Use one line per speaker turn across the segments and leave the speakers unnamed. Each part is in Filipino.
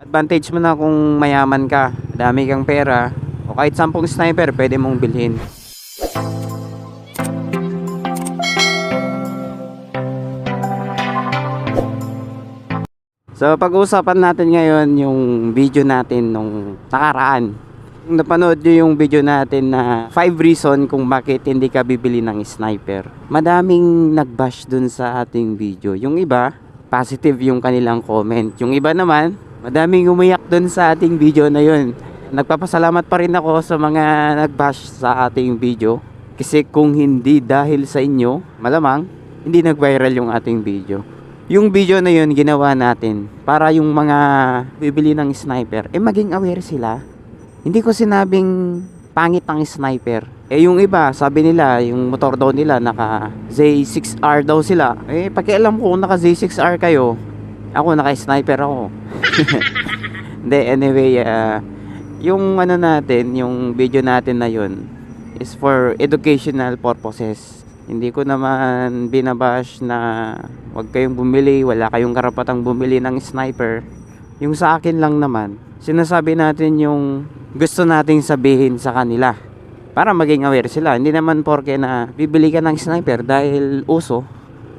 Advantage mo na kung mayaman ka, dami kang pera, o kahit sampung sniper, pwede mong bilhin. So pag-uusapan natin ngayon yung video natin nung nakaraan. Kung napanood nyo yung video natin na 5 reason kung bakit hindi ka bibili ng sniper. Madaming nagbash dun sa ating video. Yung iba, positive yung kanilang comment. Yung iba naman, madaming umiyak dun sa ating video na yun. Nagpapasalamat pa rin ako sa mga nagbash sa ating video. Kasi kung hindi dahil sa inyo, malamang hindi nag-viral yung ating video. Yung video na yun ginawa natin para yung mga bibili ng sniper, eh maging aware sila. Hindi ko sinabing pangit ang sniper. Eh yung iba, sabi nila, yung motor daw nila naka Z6R daw sila. Eh pakialam ko kung naka Z6R kayo, ako naka sniper ako. Hindi, anyway, ah, yung ano natin, yung video natin na yun is for educational purposes. Hindi ko naman binabash na wag kayong bumili, wala kayong karapatang bumili ng sniper. Yung sa akin lang naman, sinasabi natin yung gusto nating sabihin sa kanila para maging aware sila. Hindi naman porke na bibili ka ng sniper dahil uso.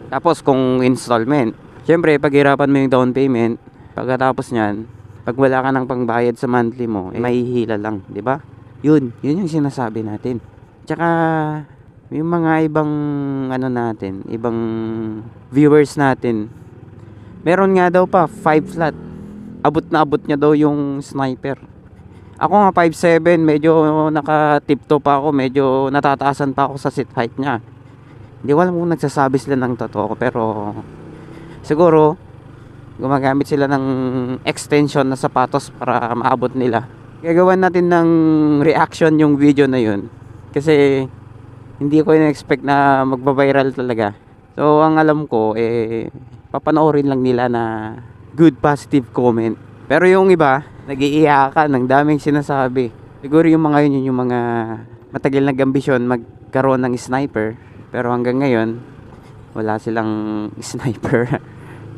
Tapos kung installment, syempre paghirapan mo yung down payment, pagkatapos niyan, pag wala ka ng pangbayad sa monthly mo, eh, mahihila lang, di ba? Yun, yun yung sinasabi natin. Tsaka, yung mga ibang ano natin, ibang viewers natin. Meron nga daw pa 5 flat. Abot na abot niya daw yung sniper. Ako nga 5'7", medyo naka-tipto pa ako, medyo natataasan pa ako sa seat height niya. Hindi ko alam kung nagsasabi sila ng totoo, pero siguro gumagamit sila ng extension na sapatos para maabot nila. Gagawan natin ng reaction yung video na yun. Kasi hindi ko in-expect na magbabiral talaga. So, ang alam ko, eh, papanoorin lang nila na good positive comment. Pero yung iba, nag-iiyakan, ng daming sinasabi. Siguro yung mga yun, yun yung mga matagal na ambisyon magkaroon ng sniper. Pero hanggang ngayon, wala silang sniper.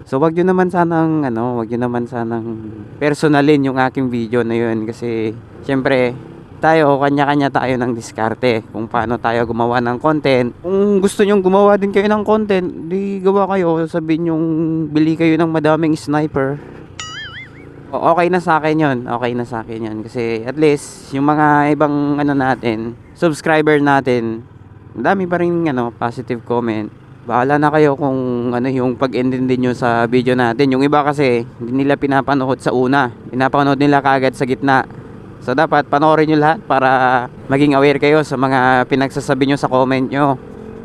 so, wag yun naman sanang, ano, wag yun naman sanang personalin yung aking video na yun. Kasi, syempre, tayo, kanya-kanya tayo ng diskarte kung paano tayo gumawa ng content. Kung gusto nyong gumawa din kayo ng content, di gawa kayo. Sabihin nyong bili kayo ng madaming sniper. Okay na sa akin yon Okay na sa akin yon Kasi at least, yung mga ibang ano natin, subscriber natin, madami pa rin ano, positive comment. Bahala na kayo kung ano yung pag-intindi nyo sa video natin. Yung iba kasi, hindi nila pinapanood sa una. Pinapanood nila kagad sa gitna. So dapat panoorin nyo lahat para maging aware kayo sa mga pinagsasabi nyo sa comment nyo.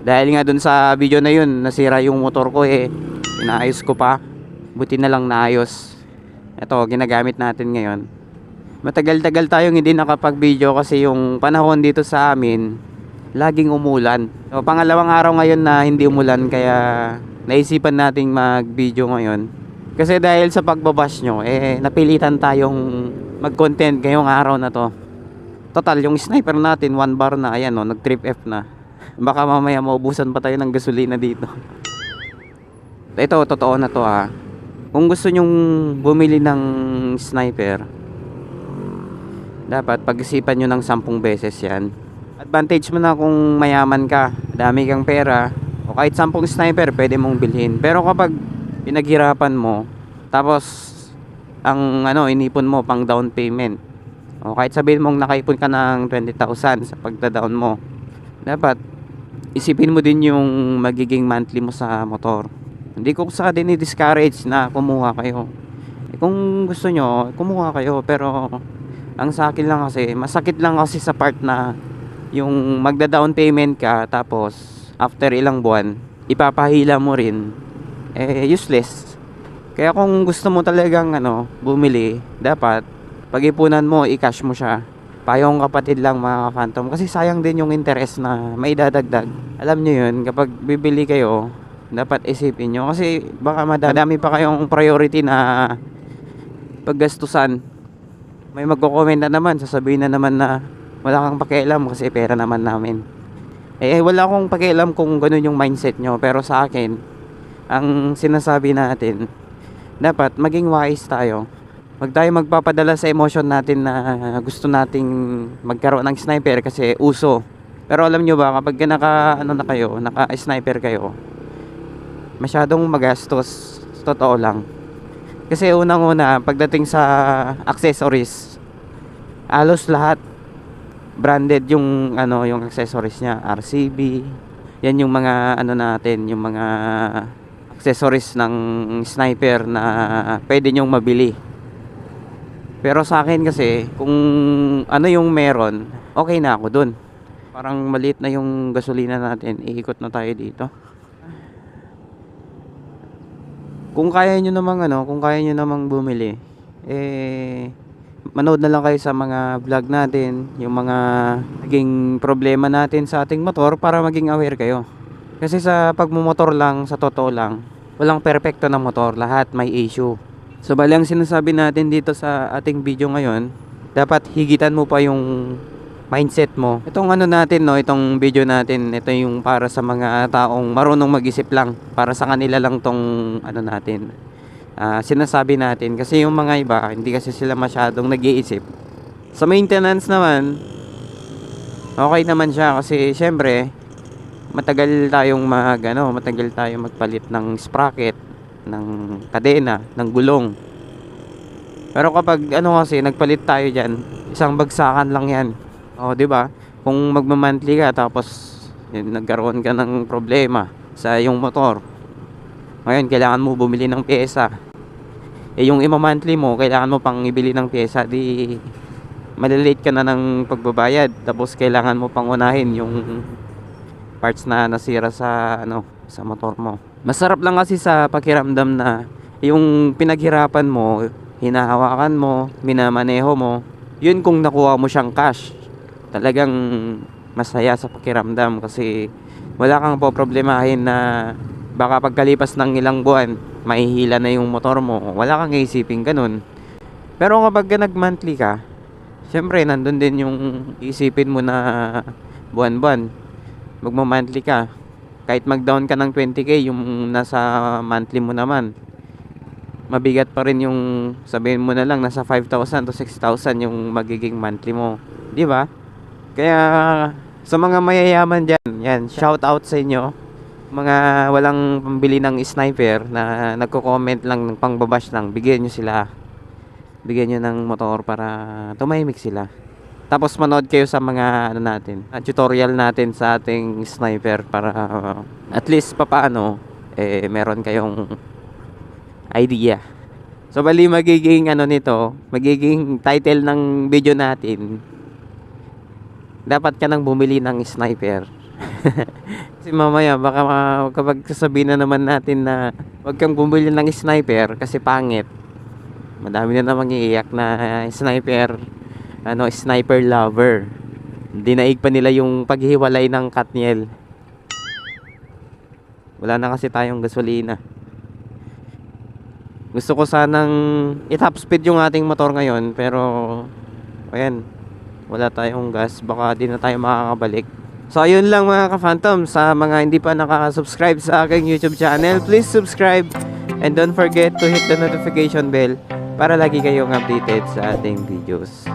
Dahil nga dun sa video na yun, nasira yung motor ko eh. Inaayos ko pa. Buti na lang naayos. Ito, ginagamit natin ngayon. Matagal-tagal tayong hindi nakapag-video kasi yung panahon dito sa amin, laging umulan. So, pangalawang araw ngayon na hindi umulan kaya naisipan nating mag-video ngayon. Kasi dahil sa pagbabash nyo, eh, napilitan tayong mag-content ngayong araw na to. Total, yung sniper natin, one bar na, ayan o, nag trip F na. Baka mamaya maubusan pa tayo ng gasolina dito. Ito, totoo na to ha. Kung gusto nyong bumili ng sniper, dapat pag-isipan nyo ng sampung beses yan. Advantage mo na kung mayaman ka, dami kang pera, o kahit sampung sniper, pwede mong bilhin. Pero kapag pinaghirapan mo, tapos ang ano, inipon mo pang down payment, o kahit sabihin mong nakaipon ka ng 20,000 sa pagda-down mo, dapat isipin mo din yung magiging monthly mo sa motor. Hindi ko sa din i-discourage na kumuha kayo. Eh, kung gusto nyo, kumuha kayo. Pero, ang sa akin lang kasi, masakit lang kasi sa part na yung magda-down payment ka, tapos, after ilang buwan, ipapahila mo rin, eh, useless. Kaya kung gusto mo talagang, ano, bumili, dapat, pag-ipunan mo, i-cash mo siya. Payong kapatid lang mga phantom. Kasi sayang din yung interest na may dadagdag. Alam nyo yun, kapag bibili kayo, dapat isipin nyo kasi baka madami, pa kayong priority na paggastusan may magko-comment na naman sasabihin na naman na wala kang pakialam kasi pera naman namin eh wala akong pakialam kung ganun yung mindset nyo pero sa akin ang sinasabi natin dapat maging wise tayo Wag tayo magpapadala sa emotion natin na gusto nating magkaroon ng sniper kasi uso. Pero alam nyo ba, kapag naka, ano na kayo, naka-sniper kayo, masyadong magastos. Totoo lang. Kasi unang-una, pagdating sa accessories, alos lahat branded yung ano yung accessories niya, RCB. Yan yung mga ano natin, yung mga accessories ng sniper na pwede nyong mabili. Pero sa akin kasi, kung ano yung meron, okay na ako dun. Parang maliit na yung gasolina natin, iikot na tayo dito. Kung kaya nyo namang ano, kung kaya nyo namang bumili, eh, manood na lang kayo sa mga vlog natin, yung mga naging problema natin sa ating motor para maging aware kayo. Kasi sa pagmumotor lang, sa totoo lang, walang perpekto na motor, lahat may issue. So bali ang sinasabi natin dito sa ating video ngayon, dapat higitan mo pa yung mindset mo. Itong ano natin no, itong video natin, ito yung para sa mga taong marunong mag-isip lang, para sa kanila lang tong ano natin. Ah, sinasabi natin kasi yung mga iba hindi kasi sila masyadong nag-iisip. Sa maintenance naman, okay naman siya kasi syempre matagal tayong mag ano, matagal tayong magpalit ng sprocket, ng kadena, ng gulong. Pero kapag ano kasi nagpalit tayo diyan, isang bagsakan lang 'yan. Oh, 'di ba? Kung magma-monthly ka tapos yun, nagkaroon ka ng problema sa iyong motor. Ngayon, kailangan mo bumili ng pyesa. Eh, yung ima-monthly mo, kailangan mo pang ibili ng pyesa, di malilate ka na ng pagbabayad. Tapos, kailangan mo pang unahin yung parts na nasira sa ano sa motor mo. Masarap lang kasi sa pakiramdam na yung pinaghirapan mo, hinahawakan mo, minamaneho mo, yun kung nakuha mo siyang cash. Talagang masaya sa pakiramdam kasi wala kang po problemahin na baka pagkalipas ng ilang buwan, mahihila na yung motor mo. Wala kang isipin ganun. Pero kapag ka nag-monthly ka, syempre nandun din yung isipin mo na buwan-buwan. Magma-monthly ka. Kahit mag-down ka ng 20k, yung nasa monthly mo naman, mabigat pa rin yung sabihin mo na lang nasa 5,000 to 6,000 yung magiging monthly mo. Di ba? Kaya sa mga mayayaman dyan, yan, shout out sa inyo. Mga walang pambili ng sniper na nagko-comment lang ng pangbabash lang, bigyan nyo sila. Bigyan nyo ng motor para tumahimik sila. Tapos manood kayo sa mga ano natin, ah, tutorial natin sa ating sniper para uh, at least papaano eh meron kayong idea. So bali magiging ano nito, magiging title ng video natin. Dapat ka nang bumili ng sniper. kasi mamaya baka ma- kapag sasabihin na naman natin na wag kang bumili ng sniper kasi pangit. Madami na namang iiyak na sniper ano sniper lover. Dinaig pa nila yung paghiwalay ng Katniel. Wala na kasi tayong gasolina. Gusto ko sanang i-top speed yung ating motor ngayon pero ayan, wala tayong gas. Baka di na tayo makakabalik. So ayun lang mga ka-phantom sa mga hindi pa nakaka-subscribe sa aking YouTube channel. Please subscribe and don't forget to hit the notification bell para lagi kayong updated sa ating videos.